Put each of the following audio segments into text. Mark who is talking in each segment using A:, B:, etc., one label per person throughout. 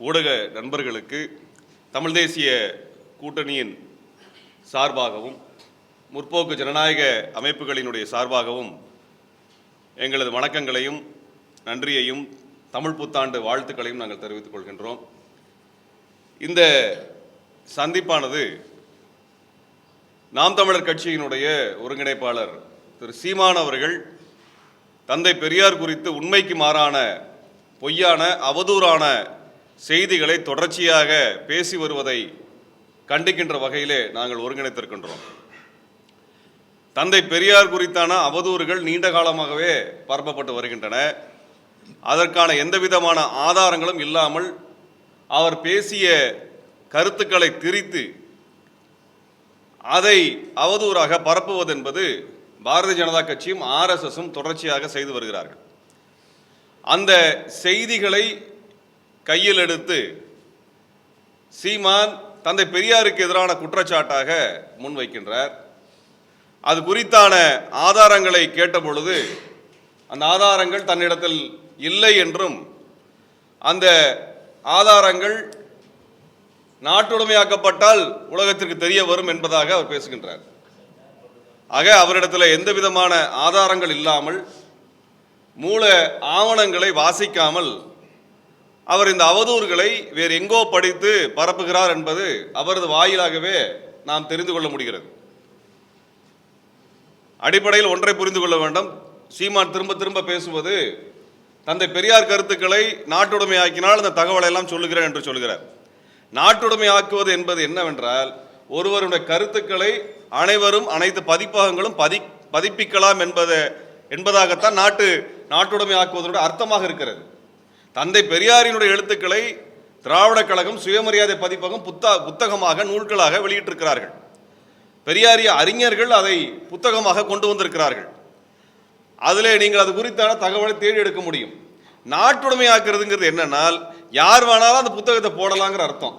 A: ஊடக நண்பர்களுக்கு தமிழ் தேசிய கூட்டணியின் சார்பாகவும் முற்போக்கு ஜனநாயக அமைப்புகளினுடைய சார்பாகவும் எங்களது வணக்கங்களையும் நன்றியையும் தமிழ் புத்தாண்டு வாழ்த்துக்களையும் நாங்கள் தெரிவித்துக் கொள்கின்றோம். இந்த சந்திப்பானது நாம் தமிழர் கட்சியினுடைய ஒருங்கிணைப்பாளர் திரு சீமான் அவர்கள் தந்தை பெரியார் குறித்து உண்மைக்கு மாறான பொய்யான அவதூறான செய்திகளை தொடர்ச்சியாக பேசி வருவதை கண்டிக்கின்ற வகையிலே நாங்கள் ஒருங்கிணைத்திருக்கின்றோம். தந்தை பெரியார் குறித்தான அவதூறுகள் நீண்ட காலமாகவே பரப்பப்பட்டு வருகின்றன. அதற்கான எந்த விதமான ஆதாரங்களும் இல்லாமல் அவர் பேசிய கருத்துக்களை திரித்து அதை அவதூறாக பரப்புவது என்பது பாரதிய ஜனதா கட்சியும் ஆர்எஸ்எஸும் தொடர்ச்சியாக செய்து வருகிறார்கள். அந்த செய்திகளை கையில் எடுத்து சீமான் தந்தை பெரியாருக்கு எதிரான குற்றச்சாட்டாக முன்வைக்கின்றார். அது குறித்தான ஆதாரங்களை கேட்டபொழுது அந்த ஆதாரங்கள் தன்னிடத்தில் இல்லை என்றும் அந்த ஆதாரங்கள் நாட்டுடைமையாக்கப்பட்டால் உலகத்திற்கு தெரிய வரும் என்பதாக அவர் பேசுகின்றார். ஆக அவரிடத்தில் எந்த விதமான ஆதாரங்கள் இல்லாமல் மூல ஆவணங்களை வாசிக்காமல் அவர் இந்த அவதூறுகளை வேறு எங்கோ படித்து பரப்புகிறார் என்பது அவரது வாயிலாகவே நாம் தெரிந்து கொள்ள முடிகிறது. அடிப்படையில் ஒன்றை புரிந்து கொள்ள வேண்டும். சீமான் திரும்ப திரும்ப பேசுவது தந்தை பெரியார் கருத்துக்களை நாட்டுடைமையாக்கினால் அந்த தகவலை எல்லாம் சொல்லுகிறேன் என்று சொல்கிறார். நாட்டுடைமை ஆக்குவது என்பது என்னவென்றால் ஒருவருடைய கருத்துக்களை அனைவரும் அனைத்து பதிப்பகங்களும் பதி பதிப்பிக்கலாம் என்பதை என்பதாகத்தான் நாட்டு நாட்டுடைமை ஆக்குவதனுடைய அர்த்தமாக இருக்கிறது. தந்தை பெரியாரினுடைய எழுத்துக்களை திராவிட கழகம் சுயமரியாதை பதிப்பகம் புத்தா புத்தகமாக நூல்களாக வெளியிட்டிருக்கிறார்கள். பெரியாரிய அறிஞர்கள் அதை புத்தகமாக கொண்டு வந்திருக்கிறார்கள். அதிலே நீங்கள் அது குறித்தான தகவலை தேடி எடுக்க முடியும். நாட்டுடைமையாக்குறதுங்கிறது என்னன்னால் யார் வேணாலும் அந்த புத்தகத்தை போடலாங்கிற அர்த்தம்.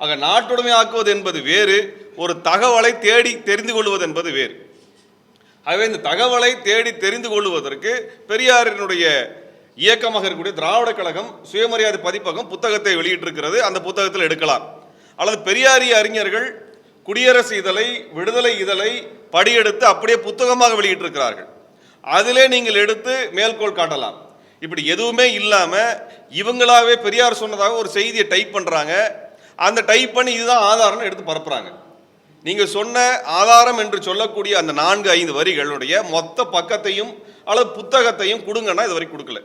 A: ஆக நாட்டுடைமையாக்குவது என்பது வேறு ஒரு தகவலை தேடி தெரிந்து கொள்வது என்பது வேறு. ஆகவே இந்த தகவலை தேடி தெரிந்து கொள்வதற்கு பெரியாரினுடைய இயக்கமாக இருக்கக்கூடிய திராவிட கழகம் சுயமரியாதை பதிப்பகம் புத்தகத்தை வெளியிட்டிருக்கிறது. அந்த புத்தகத்தில் எடுக்கலாம். அல்லது பெரியாரிய அறிஞர்கள் குடியரசு இதழை விடுதலை இதழை படியெடுத்து அப்படியே புத்தகமாக வெளியிட்டிருக்கிறார்கள். அதிலே நீங்கள் எடுத்து மேல்கோள் காட்டலாம். இப்படி எதுவுமே இல்லாமல் இவங்களாவே பெரியார் சொன்னதாக ஒரு செய்தியை டைப் பண்ணுறாங்க அந்த டைப் பண்ணி இதுதான் ஆதாரம்னு எடுத்து பரப்புகிறாங்க நீங்கள் சொன்ன ஆதாரம் என்று சொல்லக்கூடிய அந்த நான்கு ஐந்து வரிகளுடைய மொத்த பக்கத்தையும் அல்லது புத்தகத்தையும் கொடுங்கன்னா இது வரைக்கும் கொடுக்கல.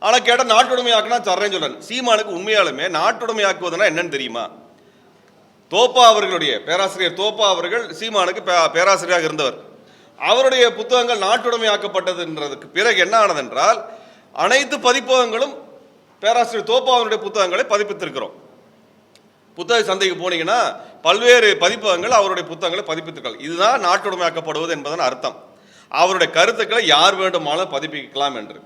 A: ஆனால் கேட்டால் நாட்டுடைமையாக்குனா தர்றேன்னு சொல்கிறேன் சீமானுக்கு உண்மையாலுமே நாட்டுடைமையாக்குவதுனா என்னன்னு தெரியுமா? தோப்பா அவர்களுடைய பேராசிரியர் தோப்பா அவர்கள் சீமானுக்கு பே- பேராசிரியராக இருந்தவர். அவருடைய புத்தகங்கள் நாட்டுடைமையாக்கப்பட்டதுன்றதுக்கு பிறகு என்ன ஆனதென்றால் அனைத்து பதிப்பகங்களும் பேராசிரியர் தோப்பா அவருடைய புத்தகங்களை பதிப்பித்திருக்கிறோம். புத்தக சந்தைக்கு போனீங்கன்னா பல்வேறு பதிப்பகங்கள் அவருடைய புத்தகங்களை பதிப்பித்திருக்காங்க இதுதான் நாட்டுடைமையாக்கப்படுவது என்பதன் அர்த்தம். அவருடைய கருத்துக்களை யார் வேண்டுமானாலும் பதிப்பிக்கலாம் என்று.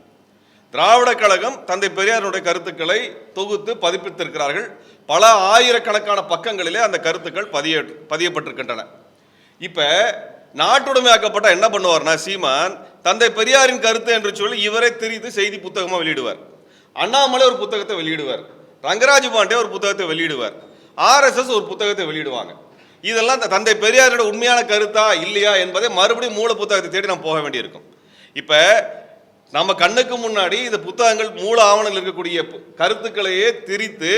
A: திராவிட கழகம் தந்தை பெரியாருடைய கருத்துக்களை தொகுத்து பதிப்பித்திருக்கிறார்கள். பல ஆயிரக்கணக்கான பக்கங்களிலே அந்த கருத்துக்கள் பதிய பதியப்பட்டிருக்கின்றன. இப்போ நாட்டுடைமையாக்கப்பட்ட என்ன பண்ணுவார்னா சீமான் தந்தை பெரியாரின் கருத்து என்று சொல்லி இவரை திரித்து செய்தி புத்தகமாக வெளியிடுவார். அண்ணாமலை ஒரு புத்தகத்தை வெளியிடுவார். ரங்கராஜ் பாண்டே ஒரு புத்தகத்தை வெளியிடுவார். ஆர்எஸ்எஸ் ஒரு புத்தகத்தை வெளியிடுவாங்க. இதெல்லாம் தந்தை பெரியாரோட உண்மையான கருத்தா இல்லையா என்பதை மறுபடியும் மூல புத்தகத்தை தேடி நான் போக வேண்டியிருக்கும். இப்போ நம்ம கண்ணுக்கு முன்னாடி இந்த புத்தகங்கள் மூல ஆவணங்கள் இருக்கக்கூடிய பு- கருத்துக்களையே திரித்து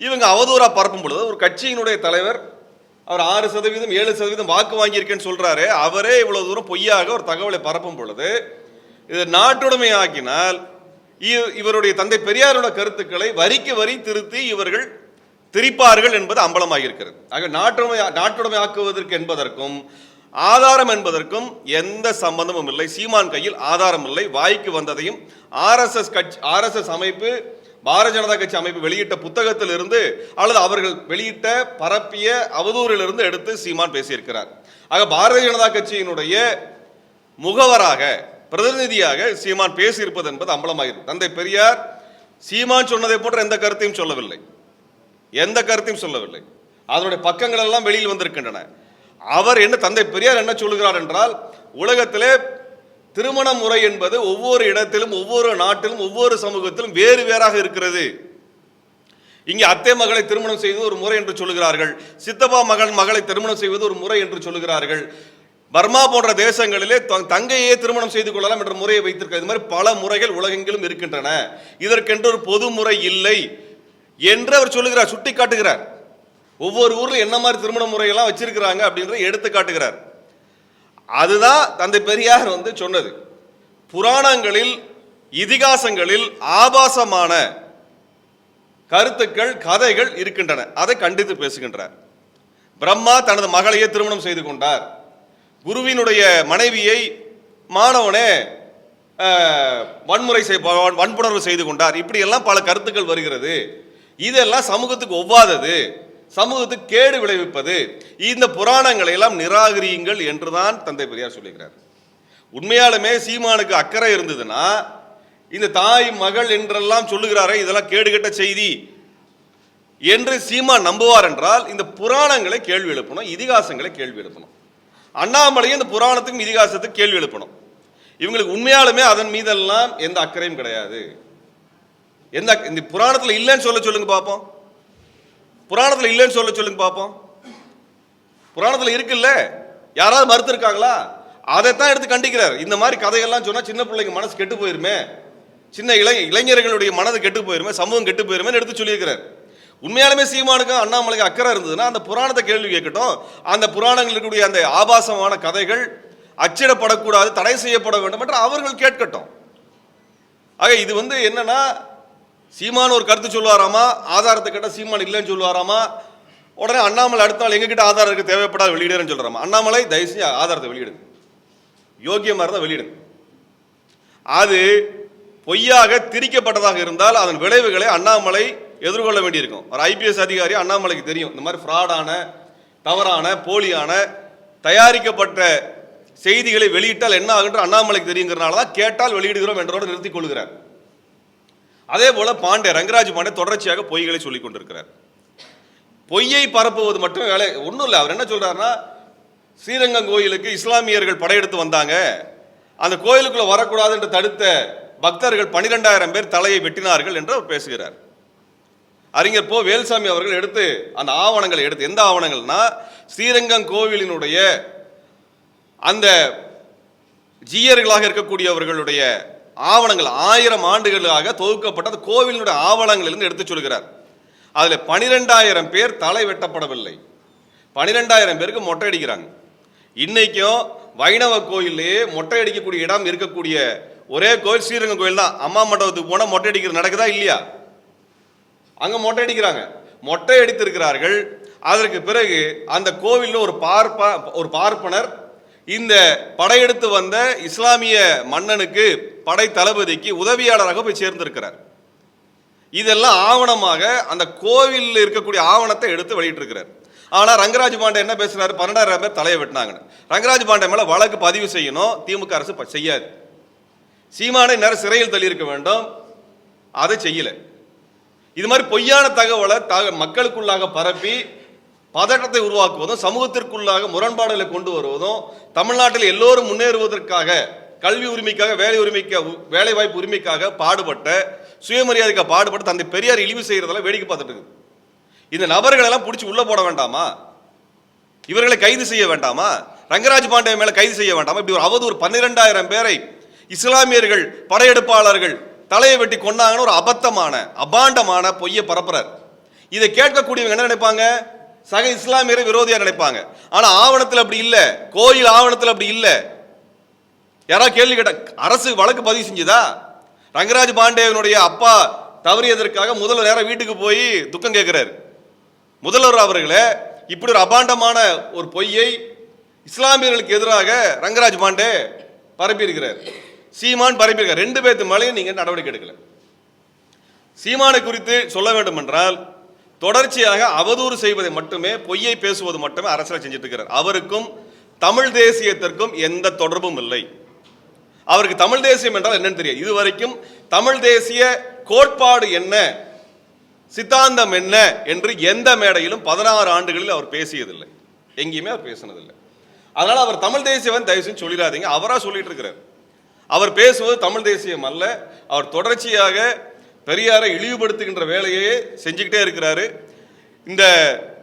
A: இவங்க அவதூறாக பரப்பும் பொழுது ஒரு கட்சியினுடைய தலைவர் அவர் ஆறு சதவீதம் ஏழு சதவீதம் வாக்கு வாங்கியிருக்கேன்னு சொல்கிறாரு அவரே இவ்வளோ தூரம் பொய்யாக ஒரு தகவலை பரப்பும் பொழுது இது நாட்டுடைமை ஆக்கினால் இவருடைய தந்தை பெரியாரோட கருத்துக்களை வரிக்கு வரி திருத்தி இவர்கள் திரிப்பார்கள் என்பது அம்பலமாகியிருக்கிறது ஆக நாட்டுடைமை நாட்டுடைமை ஆக்குவதற்கு என்பதற்கும் ஆதாரம் என்பதற்கும் எந்த சம்பந்தமும் இல்லை. சீமான் கையில் ஆதாரம் இல்லை. வாய்க்கு வந்ததையும் ஆர்எஸ்எஸ் கட்சி ஆர்எஸ்எஸ் அமைப்பு பாரதிய ஜனதா கட்சி அமைப்பு வெளியிட்ட புத்தகத்திலிருந்து அல்லது அவர்கள் வெளியிட்ட பரப்பிய அவதூறிலிருந்து எடுத்து சீமான் பேசியிருக்கிறார். ஆக பாரதிய ஜனதா கட்சியினுடைய முகவராக பிரதிநிதியாக சீமான் பேசியிருப்பது என்பது அம்பலமாகிறது. தந்தை பெரியார் சீமான் சொன்னதை போன்ற எந்த கருத்தையும் சொல்லவில்லை. எந்த கருத்தையும் சொல்லவில்லை. அதனுடைய பக்கங்கள் எல்லாம் வெளியில் வந்திருக்கின்றன. அவர் என்ன தந்தை பெரியார் என்ன சொல்கிறார் என்றால் உலகத்திலே திருமண முறை என்பது ஒவ்வொரு இடத்திலும் ஒவ்வொரு நாட்டிலும் ஒவ்வொரு சமூகத்திலும் வேறு வேறாக இருக்கிறது. இங்கே அத்தை மகளை திருமணம் செய்வது ஒரு முறை என்று சொல்லுகிறார்கள். சித்தப்பா மகன் மகளை திருமணம் செய்வது ஒரு முறை என்று சொல்லுகிறார்கள். பர்மா போன்ற தேசங்களிலே தங்கையே திருமணம் செய்து கொள்ளலாம் என்ற முறையை வைத்திருக்கிறது இது மாதிரி பல முறைகள் உலகெங்கிலும் இருக்கின்றன. இதற்கென்று ஒரு பொது முறை இல்லை என்று அவர் சொல்லுகிறார் சுட்டி காட்டுகிறார் ஒவ்வொரு ஊரில் என்ன மாதிரி திருமண முறையெல்லாம் வச்சிருக்கிறாங்க அப்படின்றத எடுத்து காட்டுகிறார். அதுதான் தந்தை பெரியார் வந்து சொன்னது. புராணங்களில் இதிகாசங்களில் ஆபாசமான கருத்துக்கள் கதைகள் இருக்கின்றன. அதை கண்டித்து பேசுகின்றார். பிரம்மா தனது மகளையே திருமணம் செய்து கொண்டார். குருவினுடைய மனைவியை மாணவனே வன்முறை செய் வன்புணர்வு செய்து கொண்டார். இப்படியெல்லாம் பல கருத்துக்கள் வருகிறது. இதெல்லாம் சமூகத்துக்கு ஒவ்வாதது. சமூகத்துக்கு கேடு விளைவிப்பது. இந்த புராணங்களை எல்லாம் நிராகரியுங்கள் என்றுதான் தந்தை பெரியார் சொல்லுகிறார் உண்மையாலுமே சீமானுக்கு அக்கறை இருந்ததுன்னா இந்த தாய் மகள் என்றெல்லாம் சொல்லுகிறாரே இதெல்லாம் கேடுகட்ட செய்தி என்று சீமான் நம்புவார் என்றால் இந்த புராணங்களை கேள்வி எழுப்பணும் இதிகாசங்களை கேள்வி எழுப்பணும். அண்ணாமலையும் இந்த புராணத்துக்கும் இதிகாசத்துக்கும் கேள்வி எழுப்பணும். இவங்களுக்கு உண்மையாலுமே அதன் மீதெல்லாம் எந்த அக்கறையும் கிடையாது. எந்த இந்த புராணத்தில் இல்லைன்னு சொல்ல சொல்லுங்க பார்ப்போம் புராணத்தில் இல்லைன்னு சொல்ல சொல்லுங்க பார்ப்போம் புராணத்தில் இருக்குல்ல? யாராவது மறுத்துருக்காங்களா? அதைத்தான் எடுத்து கண்டிக்கிறார். இந்த மாதிரி கதையெல்லாம் சொன்னால் சின்ன பிள்ளைங்க மனசு கெட்டு போயிருமே. சின்ன இளை இளைஞர்களுடைய மனது கெட்டு போயிருமே சமூகம் கெட்டு போயிருமே எடுத்து சொல்லியிருக்கிறார். உண்மையாலுமே சீமானுக்கும் அண்ணாமலைக்கு அக்கறை இருந்ததுன்னா அந்த புராணத்தை கேள்வி கேட்கட்டும். அந்த புராணங்கள் இருக்கக்கூடிய அந்த ஆபாசமான கதைகள் அச்சிடப்படக்கூடாது தடை செய்யப்பட வேண்டும் என்று அவர்கள் கேட்கட்டும். ஆக இது வந்து என்னன்னா சீமான் ஒரு கருத்து சொல்லுவாராமா? ஆதாரத்தை கேட்டால் சீமான் இல்லைன்னு சொல்லுவாராமா? உடனே அண்ணாமலை அடுத்த நாள் எங்ககிட்ட ஆதாரம் இருக்கு தேவைப்படாத வெளியிடுறேன்னு சொல்கிறாமா அண்ணாமலை தயவுசெய்து ஆதாரத்தை வெளியிடுங்க. யோக்கியமாக இருந்தால் வெளியிடுங்க. அது பொய்யாக திரிக்கப்பட்டதாக இருந்தால் அதன் விளைவுகளை அண்ணாமலை எதிர்கொள்ள வேண்டியிருக்கும். ஒரு ஐபிஎஸ் அதிகாரி அண்ணாமலைக்கு தெரியும். இந்த மாதிரி ஃப்ராடான தவறான போலியான தயாரிக்கப்பட்ட செய்திகளை வெளியிட்டால் என்ன ஆகுன்ற அண்ணாமலைக்கு தெரியுங்கிறனால தான் கேட்டால் வெளியிடுகிறோம் என்றோடு நிறுத்திக் கொள்கிறார் அதே போல பாண்டே ரங்கராஜ் பாண்டே தொடர்ச்சியாக பொய்களை சொல்லிக் கொண்டிருக்கிறார். பொய்யை பரப்புவது மட்டும் வேலை ஒன்றும் இல்லை. அவர் என்ன சொல்றாருன்னா ஸ்ரீரங்கம் கோயிலுக்கு இஸ்லாமியர்கள் படையெடுத்து வந்தாங்க. அந்த கோயிலுக்குள்ள வரக்கூடாது என்று தடுத்த பக்தர்கள் பனிரெண்டாயிரம் பேர் தலையை வெட்டினார்கள் என்று அவர் பேசுகிறார். அறிஞர் போ வேல்சாமி அவர்கள் எடுத்து அந்த ஆவணங்களை எடுத்து எந்த ஆவணங்கள்னா ஸ்ரீரங்கம் கோவிலினுடைய அந்த ஜீயர்களாக இருக்கக்கூடியவர்களுடைய ஆவணங்கள் ஆயிரம் ஆண்டுகளாக தொகுக்கப்பட்ட அந்த கோவிலினுடைய ஆவணங்களிலிருந்து எடுத்து சொல்கிறார். அதில் பனிரெண்டாயிரம் பேர் தலை வெட்டப்படவில்லை. பனிரெண்டாயிரம் பேருக்கு மொட்டை அடிக்கிறாங்க. இன்னைக்கும் வைணவ கோயிலே மொட்டை அடிக்கக்கூடிய இடம் இருக்கக்கூடிய ஒரே கோயில் ஸ்ரீரங்கம் கோயில் தான். அம்மா மண்டபத்துக்கு போனால் மொட்டை அடிக்கிறது நடக்குதா இல்லையா? அங்கே மொட்டை அடிக்கிறாங்க. மொட்டை அடித்திருக்கிறார்கள். அதற்கு பிறகு அந்த கோவிலில் ஒரு பார்ப்ப ஒரு பார்ப்பனர் இந்த படையெடுத்து வந்த இஸ்லாமிய மன்னனுக்கு படை தளபதிக்கு உதவியாளராக போய் சேர்ந்திருக்கிறார். இதெல்லாம் ஆவணமாக அந்த கோவிலில் இருக்கக்கூடிய ஆவணத்தை எடுத்து வெளியிட்டிருக்கிறார். ஆனால் ரங்கராஜ் பாண்டே என்ன பேசுறாரு பன்னெண்டாயிரம் பேர் தலையை வெட்டினாங்கன்னு. ரங்கராஜ் பாண்டே மேலே வழக்கு பதிவு செய்யணும் திமுக அரசு செய்யாது. சீமானை நேரம் சிறையில் தள்ளியிருக்க வேண்டும். அதை செய்யலை. இது மாதிரி பொய்யான தகவலை தக மக்களுக்குள்ளாக பரப்பி பதட்டத்தை உருவாக்குவதும் சமூகத்திற்குள்ளாக முரண்பாடுகளை கொண்டு வருவதும் தமிழ்நாட்டில் எல்லோரும் முன்னேறுவதற்காக கல்வி உரிமைக்காக வேலை உரிமைக்க வேலை வாய்ப்பு உரிமைக்காக பாடுபட்ட சுயமரியாதைக்காக பாடுபட்டு தந்தை பெரியார் இழிவு செய்கிறதெல்லாம் வேடிக்கை பார்த்துட்டு இருக்குது. இந்த நபர்களெல்லாம் பிடிச்சி உள்ள போட வேண்டாமா? இவர்களை கைது செய்ய வேண்டாமா? ரங்கராஜ் பாண்டே மேல கைது செய்ய வேண்டாமா? இப்படி ஒரு அவதூறு பன்னிரெண்டாயிரம் பேரை இஸ்லாமியர்கள் படையெடுப்பாளர்கள் தலையை வெட்டி கொன்னாங்கன்னு ஒரு அபத்தமான அபாண்டமான பொய்யை பரப்புறார். இதை கேட்கக்கூடியவங்க என்ன நினைப்பாங்க? சக இஸ்லாமியரை விரோதியாக நினைப்பாங்க. ஆனால் ஆவணத்தில் அப்படி இல்லை. கோயில் ஆவணத்தில் அப்படி இல்லை. யாராவது கேள்வி கேட்ட அரசு வழக்கு பதிவு செஞ்சுதா? ரங்கராஜ் பாண்டேவனுடைய அப்பா தவறியதற்காக முதல்வர் நேரம் வீட்டுக்கு போய் துக்கம் கேட்குறாரு. முதல்வர் அவர்களே இப்படி ஒரு அபாண்டமான ஒரு பொய்யை இஸ்லாமியர்களுக்கு எதிராக ரங்கராஜ் பாண்டே பரப்பியிருக்கிறார். சீமான் பரப்பியிருக்கார். ரெண்டு பேர்த்து மேலேயும் நீங்கள் நடவடிக்கை எடுக்கல. சீமானை குறித்து சொல்ல வேண்டும் என்றால் தொடர்ச்சியாக அவதூறு செய்வதை மட்டுமே பொய்யை பேசுவது மட்டுமே அரசியல் செஞ்சுட்டு இருக்கிறார் அவருக்கும் தமிழ் தேசியத்திற்கும் எந்த தொடர்பும் இல்லை. அவருக்கு தமிழ் தேசியம் என்றால் என்னன்னு தெரியாது. இதுவரைக்கும் தமிழ் தேசிய கோட்பாடு என்ன சித்தாந்தம் என்ன என்று எந்த மேடையிலும் பதினாறு ஆண்டுகளில் அவர் பேசியதில்லை. எங்கேயுமே அவர் பேசினதில்லை. அதனால் அவர் தமிழ் தேசியவன் தயவு செஞ்சு சொல்லிடாதீங்க. அவராக சொல்லிட்டு இருக்கிறார் அவர் பேசுவது தமிழ் தேசியம் அல்ல. அவர் தொடர்ச்சியாக பெரியாரை இழிவுபடுத்துகின்ற வேலையே செஞ்சுக்கிட்டே இருக்கிறாரு. இந்த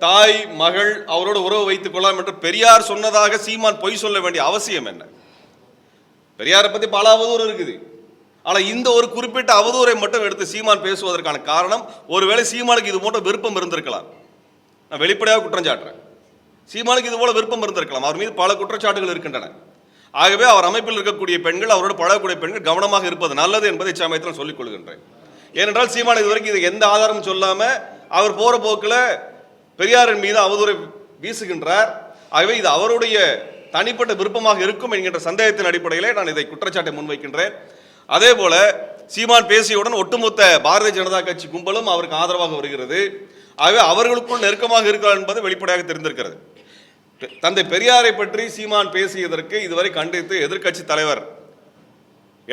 A: தாய் மகள் அவரோட உறவு வைத்துக் கொள்ளலாம் என்று பெரியார் சொன்னதாக சீமான் பொய் சொல்ல வேண்டிய அவசியம் என்ன? பெரியாரை பத்தி பல அவதூறு இருக்குது. ஆனால் இந்த ஒரு குறிப்பிட்ட அவதூறை மட்டும் எடுத்து சீமான் பேசுவதற்கான காரணம் ஒருவேளை சீமானுக்கு இது போன்ற விருப்பம் இருந்திருக்கலாம். நான் வெளிப்படையாக குற்றம் சாட்டுறேன். சீமானுக்கு இது போல விருப்பம் இருந்திருக்கலாம். அவர் மீது பல குற்றச்சாட்டுகள் இருக்கின்றன. ஆகவே அவர் அமைப்பில் இருக்கக்கூடிய பெண்கள் அவரோடு பழகக்கூடிய பெண்கள் கவனமாக இருப்பது நல்லது என்பதை இச்சமயத்தில் சொல்லிக் கொள்கின்றேன். ஏனென்றால் சீமான் இதுவரைக்கும் இது எந்த ஆதாரமும் சொல்லாமல் அவர் போகிற போக்கில் பெரியாரின் மீது அவதூறை வீசுகின்றார். ஆகவே இது அவருடைய தனிப்பட்ட விருப்பமாக இருக்கும் என்கின்ற சந்தேகத்தின் அடிப்படையிலே நான் இதை குற்றச்சாட்டை முன்வைக்கின்றேன். அதே போல சீமான் பேசியவுடன் ஒட்டுமொத்த பாரதிய ஜனதா கட்சி கும்பலும் அவருக்கு ஆதரவாக வருகிறது. ஆகவே அவர்களுக்குள் நெருக்கமாக இருக்கிறார் என்பது வெளிப்படையாக தெரிந்திருக்கிறது. தந்தை பெரியாரை பற்றி சீமான் பேசியதற்கு இதுவரை கண்டித்து எதிர்க்கட்சி தலைவர்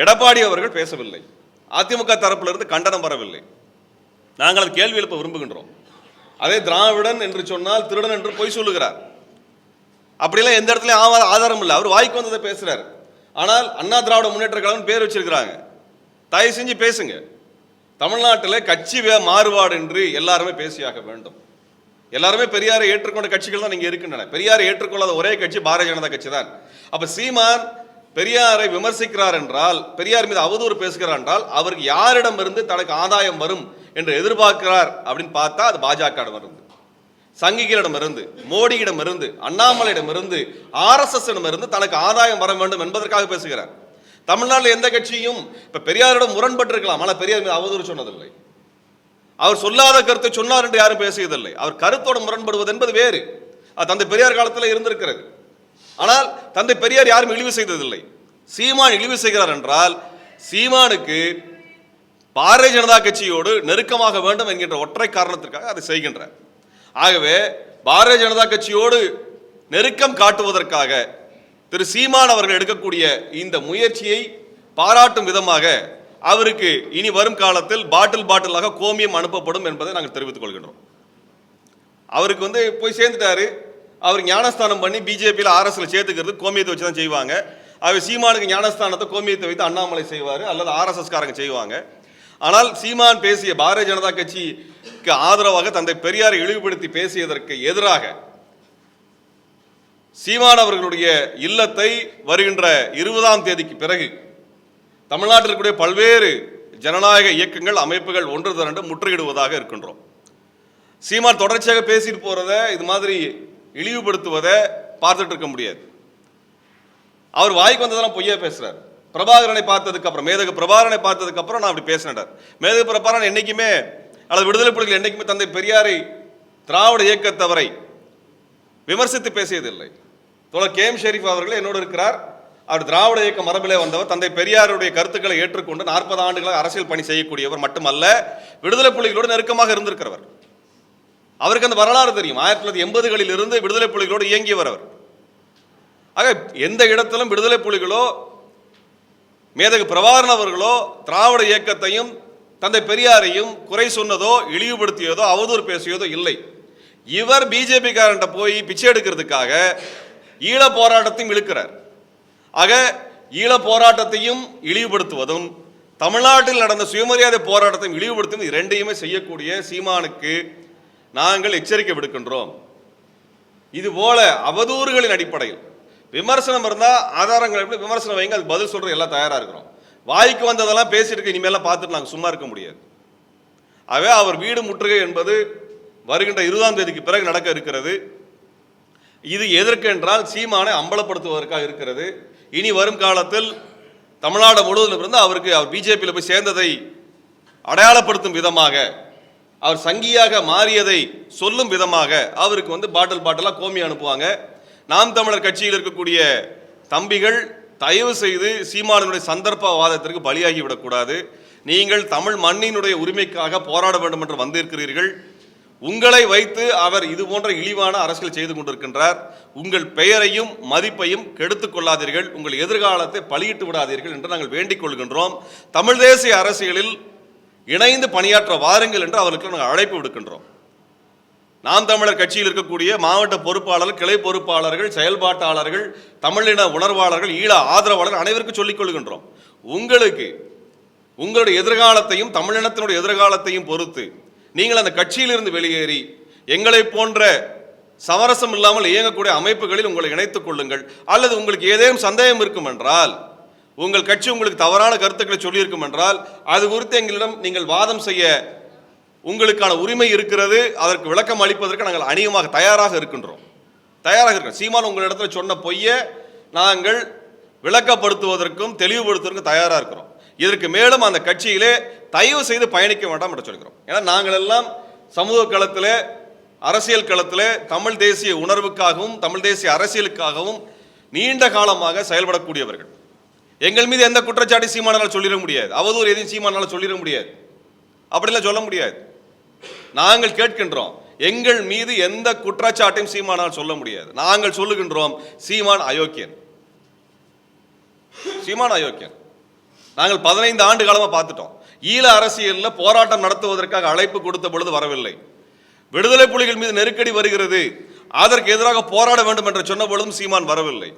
A: எடப்பாடி அவர்கள் பேசவில்லை. அதிமுக தரப்பிலிருந்து கண்டனம் வரவில்லை. நாங்கள் அது கேள்வி எழுப்ப விரும்புகின்றோம். அதே திராவிடன் என்று சொன்னால் திருடன் என்று பொய் சொல்லுகிறார். அப்படிலாம் எந்த இடத்துலையும் ஆதாரம் இல்லை. அவர் வாய்க்கு வந்ததை பேசுகிறார் ஆனால் அண்ணா திராவிட முன்னேற்ற கழகம் பேர் வச்சிருக்கிறாங்க. தயவு செஞ்சு பேசுங்க. தமிழ்நாட்டில் கட்சி வே- மாறுபாடு என்று எல்லாருமே பேசியாக வேண்டும். எல்லாருமே பெரியாரை ஏற்றுக்கொண்ட கட்சிகள் தான் இங்கே இருக்கின்றன பெரியாரை ஏற்றுக்கொள்ளாத ஒரே கட்சி பாரதிய ஜனதா கட்சி தான். அப்போ சீமான் பெரியாரை விமர்சிக்கிறார் என்றால் பெரியார் மீது அவதூறு பேசுகிறார் என்றால் அவருக்கு யாரிடமிருந்து தனக்கு ஆதாயம் வரும் என்று எதிர்பார்க்கிறார் அப்படின்னு பார்த்தா அது பாஜக இருந்து சங்கிகளிடமிருந்து மோடியிடமிருந்து அண்ணாமலையிடமிருந்து ஆர்எஸ்எஸ் இடமிருந்து தனக்கு ஆதாயம் வர வேண்டும் என்பதற்காக பேசுகிறார். தமிழ்நாட்டில் எந்த கட்சியும் இப்ப பெரியாரிடம் முரண்பட்டிருக்கலாம். ஆனால் பெரியார் மீது அவதூறு சொன்னதில்லை. அவர் சொல்லாத கருத்தை சொன்னார் என்று யாரும் பேசியதில்லை. அவர் கருத்தோடு முரண்படுவது என்பது வேறு. அது தந்தை பெரியார் காலத்தில் இருந்திருக்கிறது. ஆனால் தந்தை பெரியார் யாரும் இழிவு செய்ததில்லை. சீமான் இழிவு செய்கிறார் என்றால் சீமானுக்கு பாரதிய ஜனதா கட்சியோடு நெருக்கமாக வேண்டும் என்கின்ற ஒற்றை காரணத்திற்காக அதை செய்கின்றார். ஆகவே பாரதிய ஜனதா கட்சியோடு நெருக்கம் காட்டுவதற்காக திரு சீமான் அவர்கள் எடுக்கக்கூடிய இந்த முயற்சியை பாராட்டும் விதமாக அவருக்கு இனி வரும் காலத்தில் பாட்டில் பாட்டிலாக கோமியம் அனுப்பப்படும் என்பதை நாங்கள் தெரிவித்துக் கொள்கின்றோம். அவருக்கு வந்து போய் சேர்ந்துட்டாரு. அவர் ஞானஸ்தானம் பண்ணி பிஜேபியில் ஆர்எஸ்ல சேர்த்துக்கிறது கோமியத்தை வச்சு தான் செய்வாங்க. அவர் சீமானுக்கு ஞானஸ்தானத்தை கோமியத்தை வைத்து அண்ணாமலை செய்வார் அல்லது ஆர்எஸ்எஸ் காரங்க செய்வாங்க. ஆனால் சீமான் பேசிய பாரதிய ஜனதா கட்சிக்கு ஆதரவாக தந்தை பெரியாரை இழிவுபடுத்தி பேசியதற்கு எதிராக சீமான் அவர்களுடைய இல்லத்தை வருகின்ற இருபதாம் தேதிக்கு பிறகு தமிழ்நாட்டில் இருக்கக்கூடிய பல்வேறு ஜனநாயக இயக்கங்கள் அமைப்புகள் ஒன்று திரண்டு முற்றுகிடுவதாக இருக்கின்றோம். சீமான் தொடர்ச்சியாக பேசிட்டு போறத இது மாதிரி இழிவுபடுத்துவதை பார்த்துட்டு இருக்க முடியாது. அவர் வாய்க்கு வந்ததெல்லாம் பொய்யா பேசுறாரு. பிரபாகரனை பார்த்ததுக்கு அப்புறம் மேதகு பிரபாகரனை பார்த்ததுக்கு அப்புறம் நான் அப்படி பேசினார் மேதகு பிரபாகரன் என்னைக்குமே அல்லது விடுதலை புலிகள் என்னைக்குமே தந்தை பெரியாரை திராவிட இயக்கத்தவரை விமர்சித்து பேசியதில்லை. தோழர் கே எம் ஷெரீப் அவர்கள் என்னோடு இருக்கிறார். அவர் திராவிட இயக்க மரபிலே வந்தவர். தந்தை பெரியாருடைய கருத்துக்களை ஏற்றுக்கொண்டு நாற்பது ஆண்டுகளாக அரசியல் பணி செய்யக்கூடியவர் மட்டுமல்ல விடுதலை புலிகளோடு நெருக்கமாக இருந்திருக்கிறவர். அவருக்கு அந்த வரலாறு தெரியும். ஆயிரத்தி தொள்ளாயிரத்தி எண்பதுகளில் இருந்து விடுதலை புலிகளோடு இயங்கியவர் அவர் ஆக எந்த இடத்திலும் விடுதலை புலிகளோ மேதகு பிரபாகரன் அவர்களோ திராவிட இயக்கத்தையும் தந்தை பெரியாரையும் குறை சொன்னதோ இழிவுபடுத்தியதோ அவதூறு பேசியதோ இல்லை. இவர் பிஜேபி போய் பிச்சை எடுக்கிறதுக்காக ஈழ போராட்டத்தையும் இழுக்கிறார். ஆக ஈழ போராட்டத்தையும் இழிவுபடுத்துவதும் தமிழ்நாட்டில் நடந்த சுயமரியாதை போராட்டத்தையும் இழிவுபடுத்தும் இரண்டையுமே ரெண்டையுமே செய்யக்கூடிய சீமானுக்கு நாங்கள் எச்சரிக்கை விடுக்கின்றோம். இது போல அவதூறுகளின் அடிப்படையில் விமர்சனம் இருந்தால் ஆதாரங்கள் எப்படி விமர்சனம் வைங்க அது பதில் சொல்கிற எல்லாம் தயாராக இருக்கிறோம். வாய்க்கு வந்ததெல்லாம் பேசிட்டு இருக்க இனிமேலாம் பார்த்துட்டு நாங்கள் சும்மா இருக்க முடியாது. ஆகவே அவர் வீடு முற்றுகை என்பது வருகின்ற இருபதாம் தேதிக்கு பிறகு நடக்க இருக்கிறது. இது எதற்கு என்றால் சீமானை அம்பலப்படுத்துவதற்காக இருக்கிறது. இனி வரும் காலத்தில் தமிழ்நாடு முழுவதும் இருந்து அவருக்கு அவர் பிஜேபியில் போய் சேர்ந்ததை அடையாளப்படுத்தும் விதமாக அவர் சங்கியாக மாறியதை சொல்லும் விதமாக அவருக்கு வந்து பாட்டில் பாட்டிலாக கோமி அனுப்புவாங்க. நாம் தமிழர் கட்சியில் இருக்கக்கூடிய தம்பிகள் தயவு செய்து சீமானுடைய சந்தர்ப்பவாதத்திற்கு பலியாகி விடக்கூடாது. நீங்கள் தமிழ் மண்ணினுடைய உரிமைக்காக போராட வேண்டும் என்று வந்திருக்கிறீர்கள். உங்களை வைத்து அவர் இது போன்ற இழிவான அரசியல் செய்து கொண்டிருக்கின்றார். உங்கள் பெயரையும் மதிப்பையும் கெடுத்துக் கொள்ளாதீர்கள். உங்கள் எதிர்காலத்தை பலியிட்டு விடாதீர்கள் என்று நாங்கள் வேண்டிக் கொள்கின்றோம். தமிழ் தேசிய அரசியலில் இணைந்து பணியாற்ற வாருங்கள் என்று அவருக்கு நாங்கள் அழைப்பு விடுக்கின்றோம். நாம் தமிழர் கட்சியில் இருக்கக்கூடிய மாவட்ட பொறுப்பாளர்கள் கிளை பொறுப்பாளர்கள் செயல்பாட்டாளர்கள் தமிழின உணர்வாளர்கள் ஈழ ஆதரவாளர்கள் அனைவருக்கும் சொல்லிக் கொள்கின்றோம். உங்களுக்கு உங்களுடைய எதிர்காலத்தையும் தமிழினத்தினுடைய எதிர்காலத்தையும் பொறுத்து நீங்கள் அந்த கட்சியிலிருந்து வெளியேறி எங்களை போன்ற சமரசம் இல்லாமல் இயங்கக்கூடிய அமைப்புகளில் உங்களை இணைத்துக் கொள்ளுங்கள். அல்லது உங்களுக்கு ஏதேனும் சந்தேகம் இருக்கும் என்றால் உங்கள் கட்சி உங்களுக்கு தவறான கருத்துக்களை சொல்லியிருக்கும் என்றால் அது குறித்து எங்களிடம் நீங்கள் வாதம் செய்ய உங்களுக்கான உரிமை இருக்கிறது அதற்கு விளக்கம் அளிப்பதற்கு நாங்கள் அநேகமாக தயாராக இருக்கின்றோம். தயாராக இருக்கிறோம் சீமான் உங்களிடத்துல சொன்ன பொய்யை நாங்கள் விளக்கப்படுத்துவதற்கும் தெளிவுபடுத்துவதற்கும் தயாராக இருக்கிறோம். இதற்கு மேலும் அந்த கட்சியிலே தயவு செய்து பயணிக்க வேண்டாம் என்று சொல்கிறோம் ஏன்னா நாங்கள் எல்லாம் சமூக களத்தில் அரசியல் களத்தில் தமிழ் தேசிய உணர்வுக்காகவும் தமிழ் தேசிய அரசியலுக்காகவும் நீண்ட காலமாக செயல்படக்கூடியவர்கள். எங்கள் மீது எந்த குற்றச்சாட்டு சீமானால் சொல்லிட முடியாது. அவதூறு எதையும் சீமானால் சொல்லிட முடியாது. அப்படிலாம் சொல்ல முடியாது. நாங்கள் கேட்கின்றோம் எங்கள் மீது எந்த குற்றச்சாட்டையும் சீமானால் சொல்ல முடியாது. நாங்கள் சொல்லுகின்றோம் சீமான் அயோக்கியன். சீமான் அயோக்கியன். நாங்கள் பதினைந்து ஆண்டு காலமாக பார்த்துட்டோம். ஈழ அரசியலில் போராட்டம் நடத்துவதற்காக அழைப்பு கொடுத்த பொழுது வரவில்லை. விடுதலை புலிகள் மீது நெருக்கடி வருகிறது. அதற்கு எதிராக போராட வேண்டும் என்று சொன்ன பொழுதும் சீமான் வரவில்லை.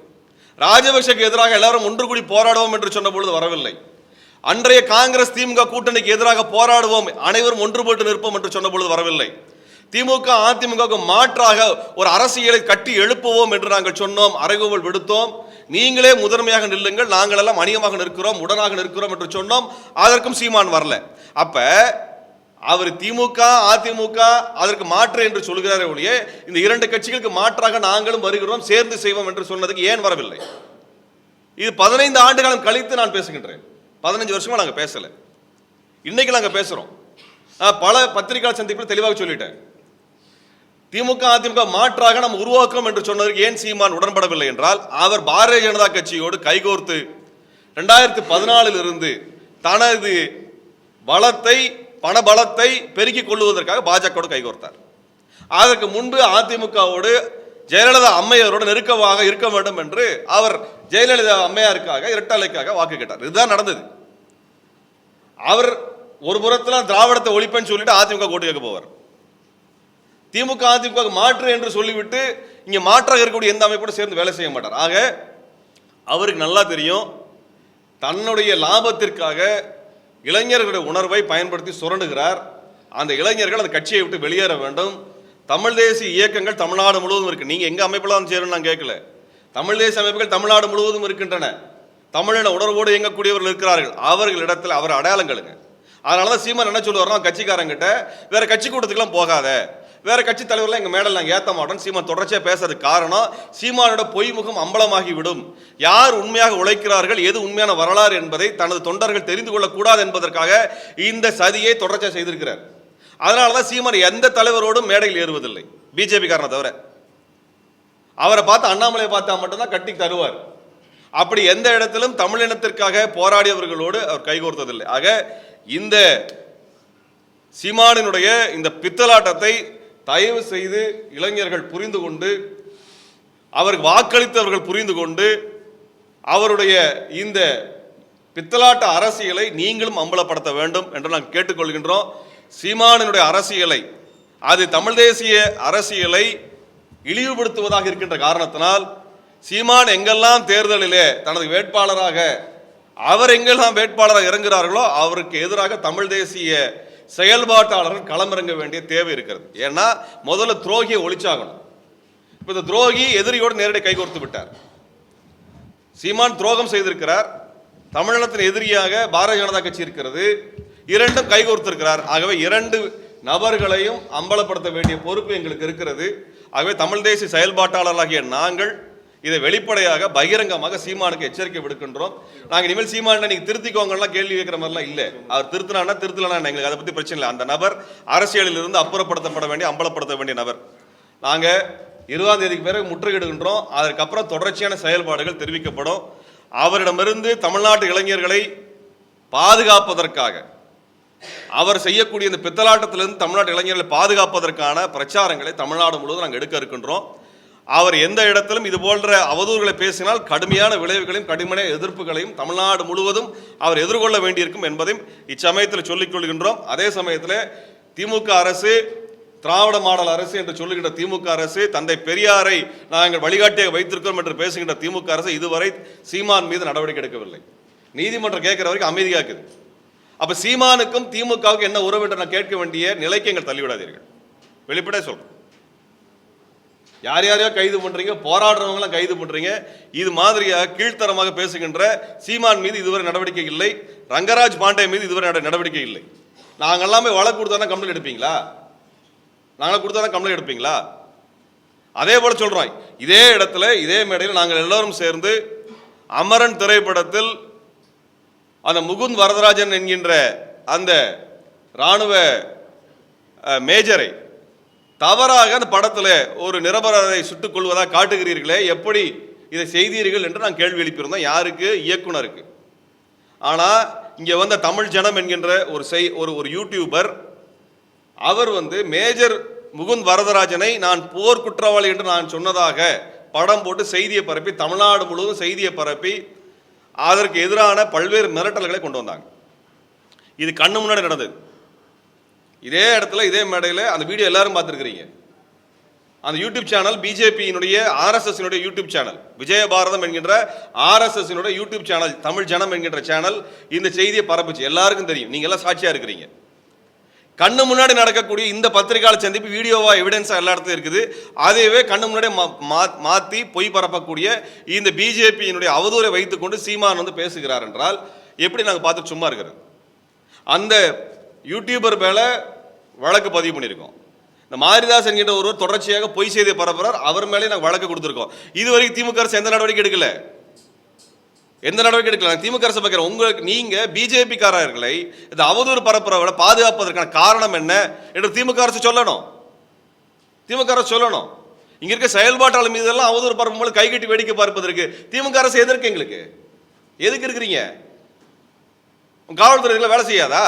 A: ராஜபக்சேக்கு எதிராக எல்லாரும் ஒன்று கூடி போராடுவோம் என்று சொன்ன பொழுது வரவில்லை. அன்றைய காங்கிரஸ் திமுக கூட்டணிக்கு எதிராக போராடுவோம் அனைவரும் ஒன்றுபட்டு நிற்போம் என்று சொன்ன பொழுது வரவில்லை. திமுக அதிமுகவுக்கு மாற்றாக ஒரு அரசியலை கட்டி எழுப்புவோம் என்று நாங்கள் சொன்னோம் அறைகூவல் விடுத்தோம். நீங்களே முதன்மையாக நில்லுங்கள் நாங்கள் எல்லாம் அணியமாக நிற்கிறோம் உடனாக நிற்கிறோம் என்று சொன்னோம். அதற்கும் சீமான் வரல. அப்போ அவர் திமுக அதிமுக அதற்கு மாற்று என்று சொல்கிறாரே ஒழிய இந்த இரண்டு கட்சிகளுக்கு மாற்றாக நாங்களும் வருகிறோம் சேர்ந்து செய்வோம் என்று சொன்னதுக்கு ஏன் வரவில்லை? இது பதினைந்து ஆண்டு காலம் கழித்து நான் பேசுகின்றேன். பதினஞ்சு வருஷமா நாங்கள் பேசல. இன்னைக்கு நாங்கள் பேசுறோம். பல பத்திரிகையாளர் சந்திப்பில் தெளிவாக சொல்லிட்டேன். திமுக அதிமுக மாற்றாக நாம் உருவாக்கும் என்று சொன்னதற்கு ஏன் சீமான் உடன்படவில்லை என்றால் அவர் பாரதிய ஜனதா கட்சியோடு கைகோர்த்து ரெண்டாயிரத்தி பதினாலில் இருந்து தனது பலத்தை பணபலத்தை பெருக்கிக் கொள்வதற்காக பாஜகவோடு கைகோர்த்தார். அதற்கு முன்பு அதிமுகவோடு ஜெயலலிதா அம்மையாரோடு நெருக்கமாக இருக்க வேண்டும் என்று அவர் ஜெயலலிதா அம்மையாருக்காக இரட்டாலைக்காக வாக்கு கேட்டார். இதுதான் நடந்தது. அவர் ஒரு புறத்தில் திராவிடத்தை ஒழிப்பேன்னு சொல்லிட்டு அதிமுக கோட்டு கேட்க போவார். திமுக அதிமுக மாற்று என்று சொல்லிவிட்டு இங்கே மாற்றாக இருக்கக்கூடிய எந்த அமைப்போடு சேர்ந்து வேலை செய்ய மாட்டார். ஆக அவருக்கு நல்லா தெரியும் தன்னுடைய லாபத்திற்காக இளைஞர்களுடைய உணர்வை பயன்படுத்தி சுரண்டுகிறார். அந்த இளைஞர்கள் அந்த கட்சியை விட்டு வெளியேற வேண்டும். தமிழ் தேசிய இயக்கங்கள் தமிழ்நாடு முழுவதும் இருக்கு. நீங்க எங்க அமைப்பெல்லாம் சேரும் நான் கேட்கல. தமிழ் தேசிய அமைப்புகள் தமிழ்நாடு முழுவதும் இருக்கின்றன. தமிழின உணர்வோடு இயங்கக்கூடியவர்கள் இருக்கிறார்கள். அவர்களிடத்தில் அவர் அடையாளங்களுங்க அதனால தான் சீமான் என்ன சொல்லுவார்னா கட்சிக்காரங்கிட்ட வேற கட்சி கூட்டத்துக்குலாம் போகாத. வேற கட்சி தலைவர்லாம் எங்க மேடல் நாங்கள் ஏத்த மாட்டோம். சீமான் தொடர்ச்சியா பேசுறதுக்கு காரணம் சீமானோட பொய்முகம் அம்பலமாகி விடும் யார் உண்மையாக உழைக்கிறார்கள் எது உண்மையான வரலாறு என்பதை தனது தொண்டர்கள் தெரிந்து கொள்ளக்கூடாது என்பதற்காக இந்த சதியை தொடர்ச்சியா செய்திருக்கிறார். அதனால தான் சீமான் எந்த தலைவரோடும் மேடையில் ஏறுவதில்லை. பிஜேபி காரணம் தவிர. அவரை பார்த்து அண்ணாமலையை பார்த்தா மட்டும்தான் கட்டி தருவார். அப்படி எந்த இடத்திலும் தமிழினத்திற்காக போராடியவர்களோடு அவர் கைகோர்த்ததில்லை. ஆக இந்த சீமானினுடைய இந்த பித்தலாட்டத்தை தயவு செய்து இளைஞர்கள் புரிந்து கொண்டு அவருக்கு வாக்களித்தவர்கள் புரிந்து கொண்டு அவருடைய இந்த பித்தலாட்ட அரசியலை நீங்களும் அம்பலப்படுத்த வேண்டும் என்று நாங்கள் கேட்டுக்கொள்கின்றோம். சீமானினுடைய அரசியலை அது தமிழ் தேசிய அரசியலை இழிவுபடுத்துவதாக இருக்கின்ற காரணத்தினால் சீமான் எங்கெல்லாம் தேர்தலிலே தனது வேட்பாளராக அவர் எங்கெல்லாம் வேட்பாளராக இறங்குகிறார்களோ அவருக்கு எதிராக தமிழ் தேசிய செயல்பாட்டாளர்கள் களமிறங்க வேண்டிய தேவை இருக்கிறது. ஏன்னா முதல்ல துரோகியை ஒழிச்சாகணும். இப்போ இந்த துரோகி எதிரியோடு நேரடி கைகோர்த்து விட்டார். சீமான் துரோகம் செய்திருக்கிறார். தமிழினத்தின் எதிரியாக பாரதிய ஜனதா கட்சி இருக்கிறது. இரண்டும் கைகோர்த்திருக்கிறார் ஆகவே இரண்டு நபர்களையும் அம்பலப்படுத்த வேண்டிய பொறுப்பு எங்களுக்கு இருக்கிறது. ஆகவே தமிழ் தேசிய செயல்பாட்டாளர்களாகிய நாங்கள் இதை வெளிப்படையாக பகிரங்கமாக சீமானுக்கு எச்சரிக்கை விடுக்கின்றோம். நாங்கள் இனிமேல் சீமான நீங்க திருத்திக்கோங்கலாம் கேள்வி கேட்கிற மாதிரிலாம் இல்லை. அவர் திருத்தினானா திருத்தலனா எங்களுக்கு அதை பத்தி பிரச்சனை இல்லை. அந்த நபர் அரசியலில் இருந்து அப்புறப்படுத்தப்பட வேண்டிய அம்பலப்படுத்த வேண்டிய நபர். நாங்க இருபதாம் தேதிக்கு பிறகு முற்றுகிடுகின்றோம் அதற்கப்புறம் தொடர்ச்சியான செயல்பாடுகள் தெரிவிக்கப்படும். அவரிடமிருந்து தமிழ்நாட்டு இளைஞர்களை பாதுகாப்பதற்காக அவர் செய்யக்கூடிய இந்த பித்தலாட்டத்திலிருந்து தமிழ்நாட்டு இளைஞர்களை பாதுகாப்பதற்கான பிரச்சாரங்களை தமிழ்நாடு முழுவதும் நாங்கள் எடுக்க இருக்கின்றோம். அவர் எந்த இடத்திலும் இது போன்ற அவதூறுகளை பேசினால் கடுமையான விளைவுகளையும் கடுமையான எதிர்ப்புகளையும் தமிழ்நாடு முழுவதும் அவர் எதிர்கொள்ள வேண்டியிருக்கும் என்பதையும் இச்சமயத்தில் சொல்லிக் கொள்கின்றோம். அதே சமயத்தில் திமுக அரசு திராவிட மாடல் அரசு என்று சொல்லுகின்ற திமுக அரசு தந்தை பெரியாரை நாங்கள் வழிகாட்டியாக வைத்திருக்கிறோம் என்று பேசுகின்ற திமுக அரசு இதுவரை சீமான் மீது நடவடிக்கை எடுக்கவில்லை. நீதிமன்றம் கேட்கிற வரைக்கும் அமைதியாக்குது. அப்போ சீமானுக்கும் திமுகவுக்கும் என்ன உறவு என்று நான் கேட்க வேண்டிய நிலைக்கு எங்கள் தள்ளிவிடாதீர்கள். வெளிப்படையாக சொல்றேன். யார் யாரையோ கைது பண்ணுறீங்க போராடுறவங்களாம் கைது பண்ணுறீங்க இது மாதிரியாக கீழ்த்தரமாக பேசுகின்ற சீமான் மீது இதுவரை நடவடிக்கை இல்லை. ரங்கராஜ் பாண்டே மீது இதுவரை நட- நடவடிக்கை இல்லை. நாங்கள் எல்லாமே வழக்கு கொடுத்தா கம்ப்ளைண்ட் எடுப்பீங்களா? நாங்கள் கொடுத்தா கம்ப்ளைண்ட் எடுப்பீங்களா? அதே போல் சொல்கிறோம் இதே இடத்துல இதே மேடையில் நாங்கள் எல்லாரும் சேர்ந்து அமரன் திரைப்படத்தில் அந்த முகுந்த் வரதராஜன் என்கின்ற அந்த ராணுவ மேஜரை தவறாக அந்த படத்தில் ஒரு நிரபராதை சுட்டுக் கொள்வதாக காட்டுகிறீர்களே எப்படி இதை செய்தீர்கள் என்று நான் கேள்வி எழுப்பியிருந்தோம். யாருக்கு? இயக்குனருக்கு. ஆனால் இங்கே வந்த தமிழ் ஜனம் என்கின்ற ஒரு செய் ஒரு ஒரு யூடியூபர் அவர் வந்து மேஜர் முகுந்த் வரதராஜனை நான் போர் குற்றவாளி என்று நான் சொன்னதாக படம் போட்டு செய்தியை பரப்பி தமிழ்நாடு முழுவதும் செய்தியை பரப்பி அதற்கு எதிரான பல்வேறு மிரட்டல்களை கொண்டு வந்தாங்க. இது கண்ணு முன்னாடி நடந்தது. இதே இடத்துல இதே மேடையில் அந்த வீடியோ எல்லாரும் பார்த்துருக்கிறீங்க. அந்த யூடியூப் சேனல் பிஜேபியினுடைய ஆர்எஸ்எஸ்னுடைய யூடியூப் சேனல் விஜயபாரதம் என்கின்ற ஆர்எஸ்எஸ்னுடைய யூடியூப் சேனல் தமிழ் ஜனம் என்கின்ற சேனல் இந்த செய்தியை பரப்புச்சு. எல்லாருக்கும் தெரியும். நீங்கள் எல்லாம் சாட்சியாக இருக்கிறீங்க. கண்ணு முன்னாடி நடக்கக்கூடிய இந்த பத்திரிகையாளர் சந்திப்பு வீடியோவா எவிடன்ஸாக எல்லா இடத்துலையும் இருக்குது. அதையவே கண்ணு முன்னாடி மா- பொய் பரப்பக்கூடிய இந்த பிஜேபியினுடைய அவதூறை வைத்துக்கொண்டு சீமான் வந்து பேசுகிறார் என்றால் எப்படி நாங்கள் பார்த்து சும்மா இருக்கிறது? அந்த யூடியூபர் மேலே வழக்கு பதிவு பண்ணியிருக்கோம். இந்த மாரிதாஸ் என்கின்ற ஒருவர் தொடர்ச்சியாக பொய் செய்தி பரப்புறார். அவர் மேலே நாங்கள் வழக்கு கொடுத்துருக்கோம். இது வரைக்கும் திமுக அரசு எந்த நடவடிக்கை எடுக்கல? எந்த நடவடிக்கை எடுக்கல? நான் திமுக அரசு பார்க்குறேன் உங்களுக்கு நீங்கள் பிஜேபி காரர்களை இந்த அவதூறு பரப்புறவரை பாதுகாப்பதற்கான காரணம் என்ன என்று திமுக அரசு சொல்லணும். திமுக அரசு சொல்லணும். இங்கே இருக்க செயல்பாட்டாளர் மீது எல்லாம் அவதூறு பரப்பும்போது கைகட்டி வேடிக்கை பார்ப்பதற்கு திமுக அரசு எதற்கு எங்களுக்கு? எதுக்கு இருக்கிறீங்க? உங்க காவல்துறையில் வேலை செய்யாதா?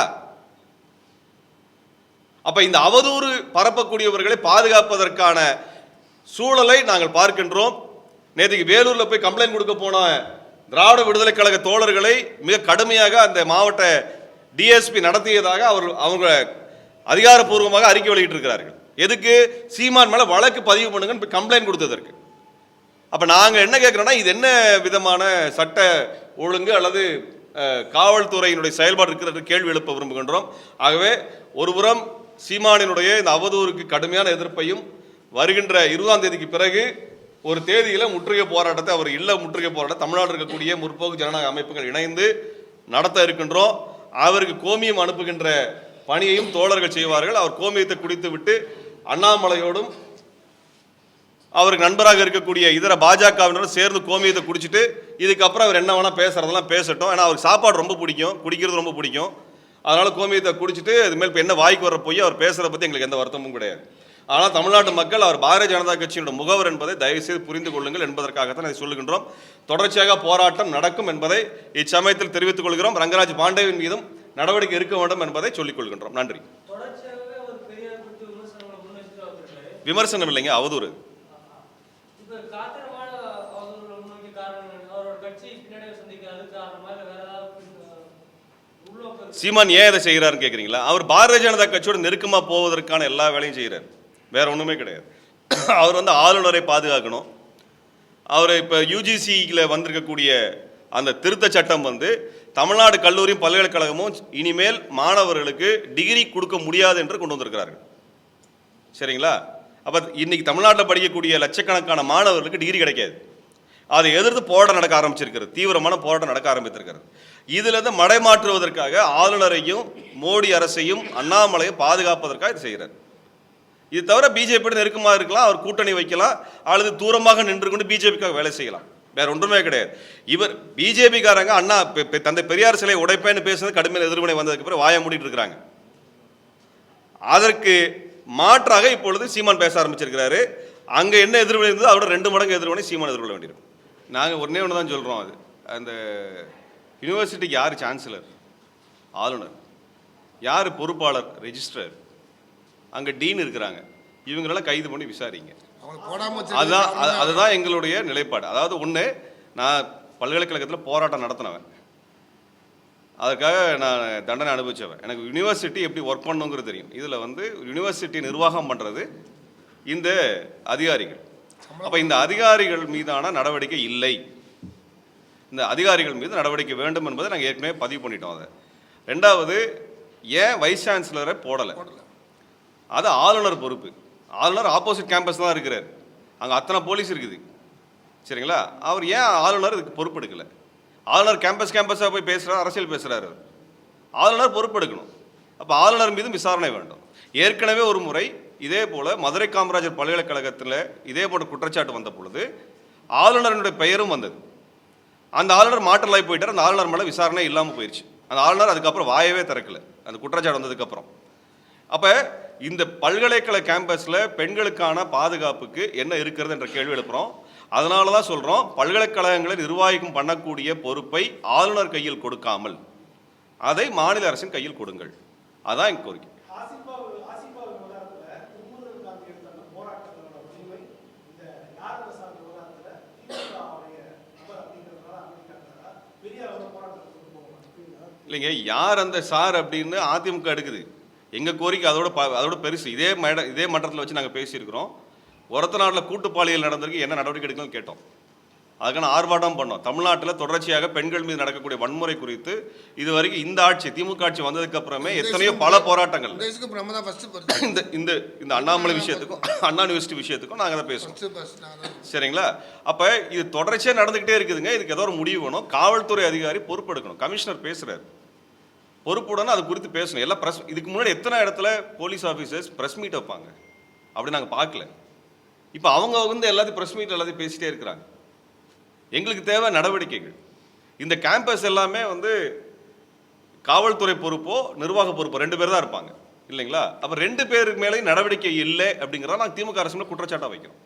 A: அப்போ இந்த அவதூறு பரப்பக்கூடியவர்களை பாதுகாப்பதற்கான சூழலை நாங்கள் பார்க்கின்றோம். நேற்றுக்கு வேலூரில் போய் கம்ப்ளைண்ட் கொடுக்க போன திராவிட விடுதலை கழக தோழர்களை மிக கடுமையாக அந்த மாவட்ட டிஎஸ்பி நடத்தியதாக அவர் அவங்க அதிகாரப்பூர்வமாக அறிக்கை வெளியிட்டிருக்கிறார்கள். எதுக்கு? சீமான் மேலே வழக்கு பதிவு பண்ணுங்கன்னு கம்ப்ளைண்ட் கொடுத்ததற்கு. அப்போ நாங்கள் என்ன கேட்குறோன்னா இது என்ன விதமான சட்ட ஒழுங்கு அல்லது காவல்துறையினுடைய செயல்பாடு இருக்கிறது கேள்வி எழுப்ப விரும்புகின்றோம். ஆகவே ஒருபுறம் சீமானினுடைய இந்த அவதூறுக்கு கடுமையான எதிர்ப்பையும் வருகின்ற இருபதாம் தேதிக்கு பிறகு ஒரு தேதியில் முற்றுகை போராட்டத்தை அவர் இல்ல முற்றுகை போராட்டம் தமிழ்நாடு இருக்கக்கூடிய முற்போக்கு ஜனநாயக அமைப்புகள் இணைந்து நடத்த இருக்கின்றோம். அவருக்கு கோமியம் அனுப்புகின்ற பணியையும் தோழர்கள் செய்வார்கள். அவர் கோமியத்தை குடித்து விட்டு அண்ணாமலையோடும் அவருக்கு நண்பராக இருக்கக்கூடிய இதர பாஜகவினரும் சேர்ந்து கோமியத்தை குடிச்சிட்டு இதுக்கப்புறம் அவர் என்ன வேணால் பேசுறதெல்லாம் பேசட்டும். ஏன்னா அவருக்கு சாப்பாடு ரொம்ப பிடிக்கும் குடிக்கிறது ரொம்ப பிடிக்கும். அதனால கோமியத்தை குடிச்சிட்டு இது மேல் இப்போ என்ன வாய்க்கு வர போய் அவர் பேசுறத பத்தி எங்களுக்கு எந்த வருத்தமும் கிடையாது. ஆனால் தமிழ்நாட்டு மக்கள் அவர் பாரதிய ஜனதா கட்சியோட முகவர் என்பதை தயவுசெய்து புரிந்து கொள்ளுங்கள் என்பதற்காகத்தான் இதை சொல்லுகின்றோம். தொடர்ச்சியாக போராட்டம் நடக்கும் என்பதை இச்சமயத்தில் தெரிவித்துக் கொள்கிறோம். ரங்கராஜ் பாண்டேவின் மீதும் நடவடிக்கை இருக்க வேண்டும் என்பதை சொல்லிக் கொள்கின்றோம். நன்றி.
B: அவர்
A: விமர்சனம் இல்லைங்க அவதூறு.
B: காரணம்? அவரோட கட்சி பின்னடைவு சந்திக்காது காரணமா இல்ல வேற ஏதாவது பின்- உள்நோக்கம் இருக்கு?
A: சீமான் ஏன் இதை செய்கிறாருன்னு கேட்குறீங்களா அவர் பாரதிய ஜனதா கட்சியோட நெருக்கமாக போவதற்கான எல்லா வேலையும் செய்கிறார் வேற ஒன்றுமே கிடையாது. அவர் வந்து ஆளுநரை பாதுகாக்கணும். அவர் இப்போ யூஜிசியில் வந்திருக்கக்கூடிய அந்த திருத்த சட்டம் வந்து தமிழ்நாடு கல்லூரியும் பல்கலைக்கழகமும் இனிமேல் மாணவர்களுக்கு டிகிரி கொடுக்க முடியாது என்று கொண்டு வந்திருக்கிறார்கள். சரிங்களா? அப்போ இன்னைக்கு தமிழ்நாட்டில் படிக்கக்கூடிய லட்சக்கணக்கான மாணவர்களுக்கு டிகிரி கிடைக்காது. அதை எதிர்த்து போராட்டம் நடக்க ஆரம்பிச்சிருக்கிறது. தீவிரமான போராட்டம் நடக்க ஆரம்பித்திருக்கிறது. இதுல இருந்து மடைமாற்றுவதற்காக ஆளுநரையும் மோடி அரசையும் அண்ணாமலையும் பாதுகாப்பதற்காக இது செய்கிறார். இது தவிர பிஜேபியோட நெருக்கமாக இருக்கலாம் அவர் கூட்டணி வைக்கலாம் அல்லது தூரமாக நின்று கொண்டு பிஜேபிக்காக வேலை செய்யலாம். வேற ஒன்றுமே கிடையாது. இவர் பிஜேபிக்காரங்க அண்ணா தந்தை பெரியார் சிலை உடைப்பேன்னு பேசுனது கடுமையான எதிர்வினை வந்ததுக்கு பிறகு வாய மூடிட்டு இருக்கிறாங்க. அதற்கு மாற்றாக இப்பொழுது சீமான் பேச ஆரம்பிச்சிருக்கிறாரு. அங்க என்ன எதிர்வினை இருந்ததோ அவரோட ரெண்டு மடங்கு எதிர்வினை சீமான் எதிர்கொள்ள வேண்டியிருக்கும். நாங்கள் ஒண்ணே ஒன்று தான் சொல்றோம் அது. அந்த யூனிவர்சிட்டிக்கு யார் சான்சலர் ஆளுநர். யார் பொறுப்பாளர்? ரெஜிஸ்ட்ரர் அங்க டீன் இருக்கிறாங்க. இவங்களெல்லாம் கைது பண்ணி விசாரிங்க. அதுதான் அது- அதுதான் எங்களுடைய நிலைப்பாடு. அதாவது ஒன்று நான் பல்கலைக்கழகத்தில் போராட்டம் நடத்தினவன். அதுக்காக நான் தண்டனை அனுபவிச்சவன். எனக்கு யூனிவர்சிட்டி எப்படி ஒர்க் பண்ணுங்கிறது தெரியும். இதில் வந்து யூனிவர்சிட்டி நிர்வாகம் பண்ணுறது இந்த அதிகாரிகள். அப்போ இந்த அதிகாரிகள் மீதான நடவடிக்கை இல்லை. இந்த அதிகாரிகள் மீது நடவடிக்கை வேண்டும் என்பதை நாங்கள் ஏற்கனவே பதிவு பண்ணிட்டோம் அதை. ரெண்டாவது ஏன் வைஸ் சான்சலரை போடலை? அது ஆளுநர் பொறுப்பு. ஆளுநர் ஆப்போசிட் கேம்பஸ் தான் இருக்கிறார். அங்கே அத்தனை போலீஸ் இருக்குது. சரிங்களா? அவர் ஏன் ஆளுநர் இதுக்கு பொறுப்பெடுக்கல? ஆளுநர் கேம்பஸ் கேம்பஸாக போய் பேசுகிறார் அரசியல் பேசுகிறாரு அவர். ஆளுநர் பொறுப்பெடுக்கணும். அப்போ ஆளுநர் மீதும் விசாரணை வேண்டும். ஏற்கனவே ஒரு முறை இதே போல் மதுரை காமராஜர் பல்கலைக்கழகத்தில் இதே போன்ற குற்றச்சாட்டு வந்த பொழுது ஆளுநருடைய பெயரும் வந்தது. அந்த ஆளுநர் மாற்றலாகி போயிட்டார் அந்த ஆளுநர் மேலே விசாரணை இல்லாமல் போயிடுச்சு அந்த ஆளுநர் அதுக்கப்புறம் வாயவே திறக்கல. அந்த குற்றச்சாட்டு வந்ததுக்கப்புறம். அப்போ இந்த பல்கலைக்கழக கேம்பஸில் பெண்களுக்கான பாதுகாப்புக்கு என்ன இருக்கிறது என்ற கேள்வி எழுப்புகிறோம் அதனால தான் சொல்கிறோம் பல்கலைக்கழகங்களை நிர்வாகிக்கும் பண்ணக்கூடிய பொறுப்பை ஆளுநர் கையில் கொடுக்காமல் அதை மாநில அரசின் கையில் கொடுங்கள். அதான் எங்கள் கோரிக்கை
C: ஆசிஃபா ஆசிஃபா விவகாரத்துல திருமூலர் காந்தி எடுத்த அந்த போராட்டங்களோட வலிமை இந்த யார் பிரசாத் விவகாரத்துல திமுகவுடைய நபர் அப்படிங்கிறதுனால அமைதிக்காக பெரியார் ஒரு போராட்டத்தை கொண்டு போகலாம்
A: இல்லைங்க யார் அந்த சார் அப்படின்னு அதிமுக எடுக்குது. எங்கள் கோரிக்கை அதோட ப- அதோட பெருசு. இதே மேட இதே மன்றத்தில் வச்சு நாங்கள் பேசியிருக்கிறோம். ஒரத்த நாட்டில் கூட்டுப்பாலியல் நடந்திருக்கு என்ன நடவடிக்கை எடுக்கணும்னு கேட்டோம். அதுக்கான ஆர்ப்பாட்டம் பண்ணோம். தமிழ்நாட்டில் தொடர்ச்சியாக பெண்கள் மீது நடக்கக்கூடிய வன்முறை குறித்து இது வரைக்கும் இந்த ஆட்சி திமுக ஆட்சி வந்ததுக்கு அப்புறமே எத்தனையோ பல போராட்டங்கள்.
D: இந்த
A: இந்த இந்த அண்ணாமலை விஷயத்துக்கும் அண்ணா யூனிவர்சிட்டி விஷயத்துக்கும் நாங்கள் தான் பேசுவோம் சரிங்களா? அப்போ இது தொடர்ச்சியாக நடந்துக்கிட்டே இருக்குதுங்க. இதுக்கு ஏதோ ஒரு முடிவு வேணும். காவல்துறை அதிகாரி பொறுப்பெடுக்கணும். கமிஷனர் பேசுறாரு. பொறுப்புடன் அது குறித்து பேசணும். எல்லாம் ப்ரெஸ் இதுக்கு முன்னாடி எத்தனை இடத்துல போலீஸ் ஆஃபீஸர்ஸ் ப்ரெஸ் மீட் வைப்பாங்க? அப்படி நாங்கள் பார்க்கல. இப்போ அவங்க வந்து எல்லாத்தையும் ப்ரெஸ் மீட் எல்லாத்தையும் பேசிட்டே இருக்கிறாங்க. எங்களுக்கு தேவை நடவடிக்கைகள். இந்த கேம்பஸ் எல்லாமே வந்து காவல்துறை பொறுப்போ நிர்வாக பொறுப்போ ரெண்டு பேர் தான் இருப்பாங்க. இல்லைங்களா? அப்போ ரெண்டு பேருக்கு மேலேயும் நடவடிக்கை இல்லை அப்படிங்கிறத நாங்கள் திமுக அரசு குற்றச்சாட்டாக வைக்கிறோம்.